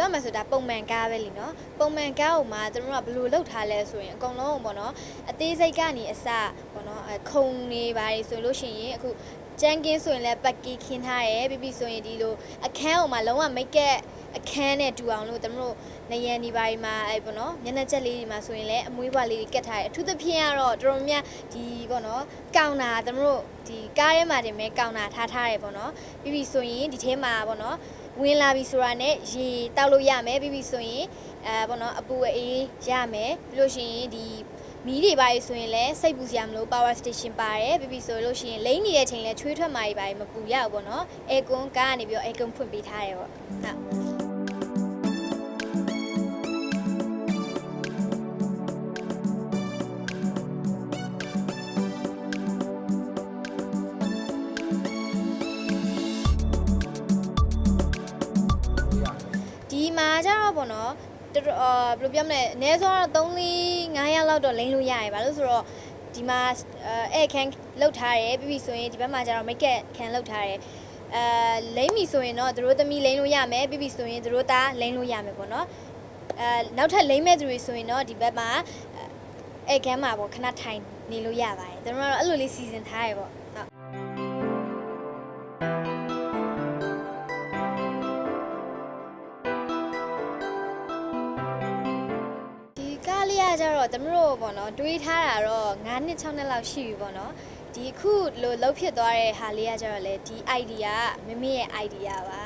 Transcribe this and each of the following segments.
ပြောမှဆိုတာပုံမှန်ကားပဲလीနော်ပုံမှန်ကားကိုမှသူတို့ကဘယ်လိုလုပ်ထားလဲဆိုရင်အကုန်လုံးပေါ့နော်အသေးစိတ်ကနေအစပေါ့နော်အဲခုံနေပါတယ်ဆိုလို့ရှိရင်အခုကျန်းကင်းဆိုရင်လည်းပတ်ကီခင်းထားရဲပြီးပြီဆိုရင်ဒီလိုအခန်းအောင်မှလုံးဝမိတ်ကက်အခန်းနဲ့တူအောင်လို့သူတို့နယံဒီပါဒီမှာအဲပေါ့နော်မျက်နှာချက်လေးဒီမှာဆိုရင်လည်းအမွေးပွားလေးတွေကတ်ထားရဲအထူးသဖြင့်ကတော့တော်တော်များဒီပေါ့နော်ကောင်တာသူတို့ဒီကားထဲမှာတင်မဲ့ကောင်တာထားထားရဲပေါ့နော်ပြီးပြီဆိုရင်ဒီထဲမှာပေါ့နော် ဝင်လာပြီဆိုတာနဲ့ရေတောက်လို့ရမယ်ပြီးပြီဆိုရင်အဲပေါ့နော်အပူအေးရမယ်ပြီးလို့ရှိရင်ဒီမီးတွေပါရဆိုရင်လည်းစိတ်ပူစရာမလို power station ပါတယ်ပြီးပြီဆိုလို့ရှိရင်လိမ့်နေတဲ့ချိန်လဲချွေးထွက်มาတွေပါမပူရဘူးပေါ့နော်အဲကွန်ကားကနေပြီးတော့အဲကွန်ဖွင့်ပေးထားတယ်ပေါ့ဟုတ် မှာကျတော့ပေါ့နော်တော်တော်အာဘယ်လိုပြောမလဲအနည်းဆုံးတော့3 4 5ရက်လောက်တော့လိမ့်လို့ရရပါလို့ဆိုတော့ဒီမှာအဲခန်းလောက်ထားတယ်ပြီးပြီဆိုရင်ဒီဘက်မှာကျတော့မိတ်ကက်ခန်းလောက်ထားတယ်အဲလိမ့်ပြီဆိုရင်တော့သူတို့သမီးလိမ့်လို့ရမယ်ပြီးပြီဆိုရင်သူတို့သားလိမ့်လို့ရမယ်ပေါ့နော်အဲနောက်ထပ်လိမ့်မဲ့သူတွေဆိုရင်တော့ဒီဘက်မှာအဲခန်းမှာပေါ့ခဏထိုင်နေလို့ရပါတယ်သူတို့ကတော့အဲ့လိုလေးစီစဉ်ထားရပေါ့ဟုတ် တော့တမတို့ပေါ့နော်တွေးထားတာတော့9နှစ်6နှစ်လောက်ရှိပြီပေါ့နော်ဒီအခုလိုလှုပ်ဖြစ်သွားတဲ့ဟာလေးကကြတော့လေဒီ idea ကမမေရဲ့ idea ပါ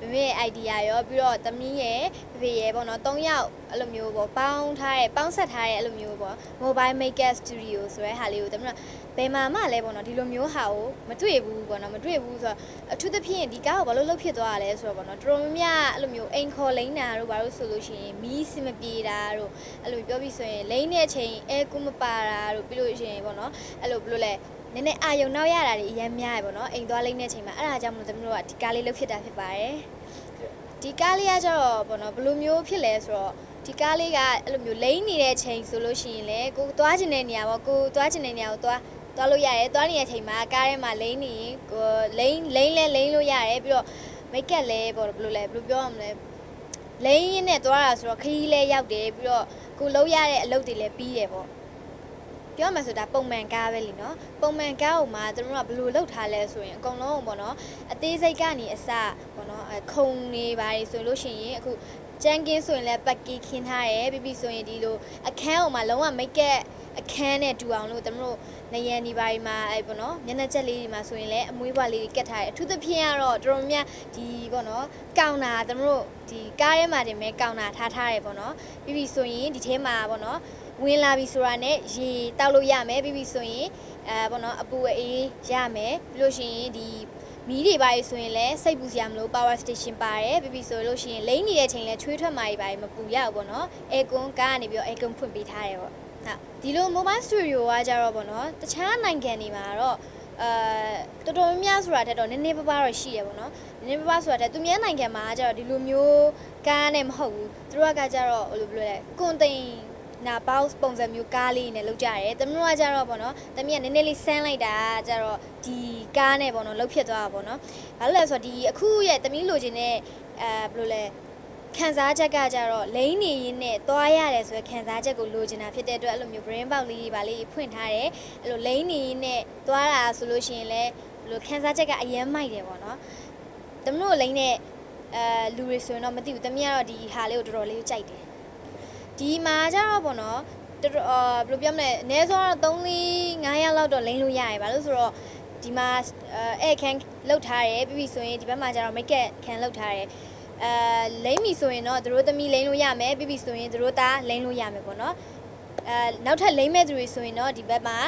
မမေရဲ့ idea ရောပြီးတော့သမီးရဲ့ ဖေဖေရဲ့ပေါ့နော်၃ယောက်အဲ့လိုမျိုးပေါ့ပေါင်းထားတဲ့ပေါင်းဆက်ထားတဲ့အဲ့လိုမျိုးပေါ့ mobile maker studio ဆိုတဲ့ဟာလေးကိုတမတို့ဘယ်မှာမှလည်းပေါ့နော်ဒီလိုမျိုးဟာကိုမတွေ့ဘူးပေါ့နော်မတွေ့ဘူးဆိုတော့အထူးသဖြင့်ဒီကားကိုဘာလို့လှုပ်ဖြစ်သွားရလဲဆိုတော့ပေါ့နော်တော်တော်များများအဲ့လိုမျိုးအိမ်ခေါ်လိမ့်တာတို့ဘာလို့ဆိုလို့ရှိရင်မီးစင်မပြေတာတို့အဲ့လိုပြောပြီးဆိုရင်လိမ့်တဲ့အချိန်အဲကူမပါတာတို့ပြီးလို့ရှိရင်ပေါ့နော်အဲ့လိုဘယ်လိုလဲနည်းနည်းအာယုံနောက်ရတာတွေအများများရယ်ပေါ့နော်အိမ်သွားလိမ့်တဲ့အချိန်မှာအဲ့ဒါကြောင့်မလို့သမီးတို့ကဒီကားလေးလှုပ်ဖြစ်တာဖြစ်ပါတယ် ဒီကားလေးကကျတော့ပေါ့နော်ဘယ်လိုမျိုးဖြစ်လဲဆိုတော့ဒီကားလေးကအဲ့လိုမျိုးလိမ့်နေတဲ့ချိန်ဆိုလို့ရှိရင်လေကိုသွားချင်တဲ့နေရာပေါ့ကိုသွားချင်တဲ့နေရာကိုသွားသွားလို့ရတယ်သွားနေတဲ့အချိန်မှာကားထဲမှာလိမ့်နေရင်ကိုလိမ့်လိမ့်လဲလိမ့်လို့ရတယ်ပြီးတော့မိတ်ကပ်လဲပေါ့ဘယ်လိုလဲဘယ်လိုပြောရမလဲလိမ့်ရင်းနဲ့သွားတာဆိုတော့ခရီးလဲရောက်တယ်ပြီးတော့ကိုလုံးရတဲ့အလုပ်တွေလည်းပြီးတယ်ပေါ့ပြောမှဆိုတာပုံမှန်ကားပဲလीနော်ပုံမှန်ကားကိုမှသူတို့ကဘယ်လိုလုပ်ထားလဲဆိုရင်အကုန်လုံးပေါ့နော်အသေးစိတ်ကနေအစပေါ့နော်အဲ ခုံနေပါတယ်ဆိုလို့ရှိရင်အခုကျန်းကင်းဆိုရင်လည်းပတ်ကီခင်းထားရဲပြီးပြီဆိုရင်ဒီလိုအခန်းအောင်မှလုံးဝမိတ်ကက်အခန်းနဲ့တူအောင်လို့သူတို့နယံဒီပါဒီမှာအဲပေါ့နော်မျက်နှာချက်လေးဒီမှာဆိုရင်လည်းအမွေးပွားလေးတွေကတ်ထားရဲအထူးသဖြင့်ကတော့တော်တော်များဒီပေါ့နော်ကောင်တာသူတို့ဒီကားထဲမှာတင်မဲ့ကောင်တာထားထားရဲပေါ့နော်ပြီးပြီဆိုရင်ဒီထဲမှာပေါ့နော်ဝင်လာပြီဆိုတာနဲ့ရေတောက်လို့ရမယ်ပြီးပြီဆိုရင်အဲပေါ့နော်အပူအေးရမယ်ပြီးလို့ရှိရင်ဒီ မီးတွေပါရဆိုရင်လည်းစိတ်ပူစရာမလို power station ပါတယ်ပြီးပြီဆိုလို့ရှိရင်လိမ့်နေတဲ့ချိန်လဲချွေးထွက်มาတွေပါမပူရဘူးပေါ့နော်အဲကွန်ကားကနေပြီးတော့အဲကွန်ဖွင့်ပေးထားတယ်ပေါ့ဟုတ်ဒီလို mobile studio ကကြတော့ပေါ့နော်တခြားနိုင်ငံတွေမှာတော့အဲတော်တော်များများဆိုတာတက်တော့နည်းနည်းပါးပါးတော့ရှိရပေါ့နော်နည်းနည်းပါးပါးဆိုတာတက်သူများနိုင်ငံမှာကကြတော့ဒီလိုမျိုးကားနဲ့မဟုတ်ဘူးသူတို့ကကြတော့ဘယ်လိုပြောလဲကွန်တိန် နာပေါက်ပုံစံမျိုးကားလေးနဲ့လောက်ကြရတယ်။တမတို့ကကြတော့ပေါ့နော်။တမီးကနည်းနည်းလေးဆန်းလိုက်တာကြတော့ဒီကားနဲ့ပေါ့နော်လှုပ်ဖြစ်သွားတာပေါ့နော်။ဘာလို့လဲဆိုတော့ဒီအခုရဲ့တမီးလိုချင်တဲ့အဲဘယ်လိုလဲခံစားချက်ကကြတော့လိမ့်နေရင်းနဲ့သွားရတယ်ဆိုရယ်ခံစားချက်ကိုလိုချင်တာဖြစ်တဲ့အတွက်အဲ့လိုမျိုး brain box လေးတွေပါလေးဖွင့်ထားတယ်။အဲ့လိုလိမ့်နေရင်းနဲ့သွားတာဆိုလို့ရှိရင်လည်းဘယ်လိုခံစားချက်ကအရင်မိုက်တယ်ပေါ့နော်။တမတို့လိမ့်တဲ့အဲလူတွေဆိုရင်တော့မသိဘူး။တမီးကတော့ဒီဟာလေးကိုတော်တော်လေးကြိုက်တယ်။ ဒီမှာကျတော့ပေါ့နော်တော်တော်အာဘယ်လိုပြောမလဲအနည်းဆုံးတော့3 4 5ရက်လောက်တော့လိမ့်လို့ရရပါလို့ဆိုတော့ဒီမှာအဲခန်းလောက်ထားတယ်ပြီးပြီဆိုရင်ဒီဘက်မှာကျတော့မိတ်ကက်ခန်းလောက်ထားတယ်အဲလိမ့်ပြီဆိုရင်တော့သူတို့သမီးလိမ့်လို့ရမယ်ပြီးပြီဆိုရင်သူတို့သားလိမ့်လို့ရမယ်ပေါ့နော်အဲနောက်ထပ်လိမ့်မဲ့သူတွေဆိုရင်တော့ဒီဘက်မှာ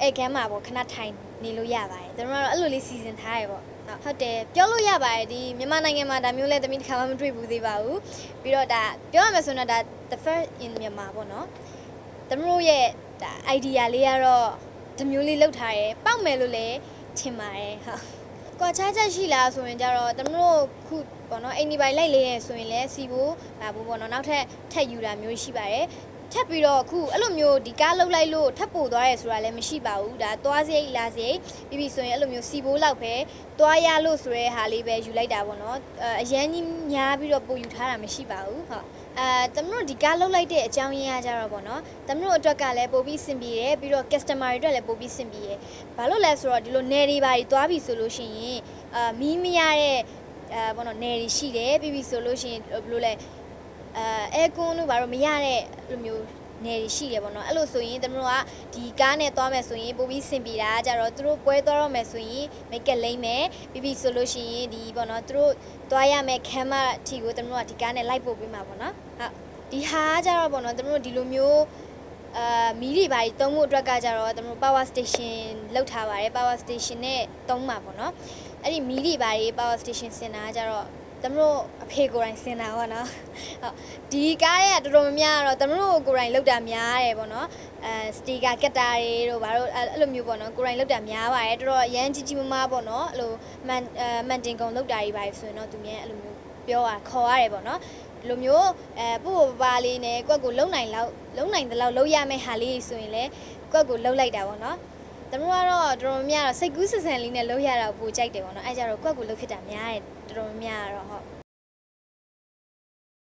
အဲခန်းမှာပေါ့ခဏထိုင်နေလို့ရပါတယ်သူတို့ကတော့အဲ့လိုလေးစီစဉ်ထားရပေါ့ဟုတ်ဟုတ်တယ်ပြောလို့ရပါတယ်ဒီမြန်မာနိုင်ငံမှာဒါမျိုးလဲသမီးတစ်ခါမှမတွေ့ဘူးသေးပါဘူးပြီးတော့ဒါပြောရမယ်ဆိုတော့ဒါ the first in Myanmar ပေါ့နော်သမီးတို့ရဲ့ဒါ idea လေးကတော့ဒီမျိုးလေးလောက်ထားရဲပေါက်မယ်လို့လည်းထင်ပါတယ်ဟုတ်ကွာခြားချက်ရှိလားဆိုရင်ကြတော့သမီးတို့ခုပေါ့နော်အိမ်ဒီပိုင်လိုက်လေးရဲဆိုရင်လည်းစီဖို့ဒါဘူးပေါ့နော်နောက်ထပ်ထက်ယူတာမျိုးရှိပါတယ် ထထပ်ပြီးတော့အခုအဲ့လိုမျိုးဒီကားလှုပ်လိုက်လို့ထပ်ပို့သွားရဲဆိုတာလည်းမရှိပါဘူးဒါသွားစရိတ်လာစရိတ်ပြီးပြီဆိုရင်အဲ့လိုမျိုးစီဘိုးလောက်ပဲသွားရလို့ဆိုရဲဟာလေးပဲယူလိုက်တာပေါ့နော်အဲအရန်ကြီးများပြီးတော့ပို့ယူထားတာမရှိပါဘူးဟုတ်အဲတမတို့ဒီကားလှုပ်လိုက်တဲ့အကြောင်းရင်းကကြတော့ပေါ့နော်တမတို့အတွက်ကလည်းပို့ပြီးစင်ပြေတယ်ပြီးတော့ customer တွေအတွက်လည်းပို့ပြီးစင်ပြေတယ်ဘာလို့လဲဆိုတော့ဒီလိုနယ်တွေပါတွေသွားပြီဆိုလို့ရှိရင်အာမီးမရတဲ့အဲပေါ့နော်နယ်တွေရှိတယ်ပြီးပြီဆိုလို့ရှိရင်ဘယ်လိုလဲ အဲအဲကွန်းတို့ဘာလို့မရတဲ့လိုမျိုးနယ်တွေရှိတယ်ပေါ့နော်အဲ့လိုဆိုရင်တမတို့ကဒီကားနဲ့သွားမယ်ဆိုရင်ပိုပြီးစင်ပြေတာကြတော့သူတို့ပွဲသွားတော့မယ်ဆိုရင်မိတ်ကပ်လိမ့်မယ်ပြီးပြီဆိုလို့ရှိရင်ဒီပေါ့နော်သူတို့သွားရမယ်ခမ်းမအထီကိုတမတို့ကဒီကားနဲ့လိုက်ပို့ပေးမှာပေါ့နော်ဟုတ်ဒီဟာကကြတော့ပေါ့နော်တမတို့ဒီလိုမျိုးအာမီးတွေဘာတွေတုံးဖို့အတွက်ကကြတော့တမတို့ power station လောက်ထားပါတယ် power station နဲ့တုံးမှာပေါ့နော်အဲ့ဒီမီးတွေဘာတွေ power station စင်တာကကြတော့ တမတို့အဖေကိုယ်တိုင်ဆင်တာပေါ့နော်ဟုတ်ဒီကားရဲ့တော်တော်များများကတော့တမတို့ကိုယ်တိုင်လောက်တာများတယ်ပေါ့နော်အဲစတီကာကတ်တာတွေတို့ဘာလို့အဲ့လိုမျိုးပေါ့နော်ကိုယ်တိုင်လောက်တာများပါတယ်တော်တော်အရန်ကြီးကြီးမားမားပေါ့နော်အဲ့လိုမန်အဲမန်တင်ကုံလောက်တာတွေပါဆိုရင်တော့သူမြန်အဲ့လိုမျိုးပြောတာခေါ်ရတယ်ပေါ့နော်ဒီလိုမျိုးအဲပို့ပို့ပါလေးနဲ့ကွက်ကိုလုံနိုင်လောက်လုံနိုင်တဲ့လောက်လုံရမယ့်ဟာလေးဆိုရင်လည်းကွက်ကိုလုံလိုက်တာပေါ့နော် တမတို့ကတော့တော်တော်များများတော့စိတ်ကူးစစံလေးနဲ့လုံရတာကိုပိုကြိုက်တယ်ပေါ့နော်အဲကြတော့ကွက်ကိုလုံဖြစ်တာများတယ်တော်တော်များများကတော့ဟုတ်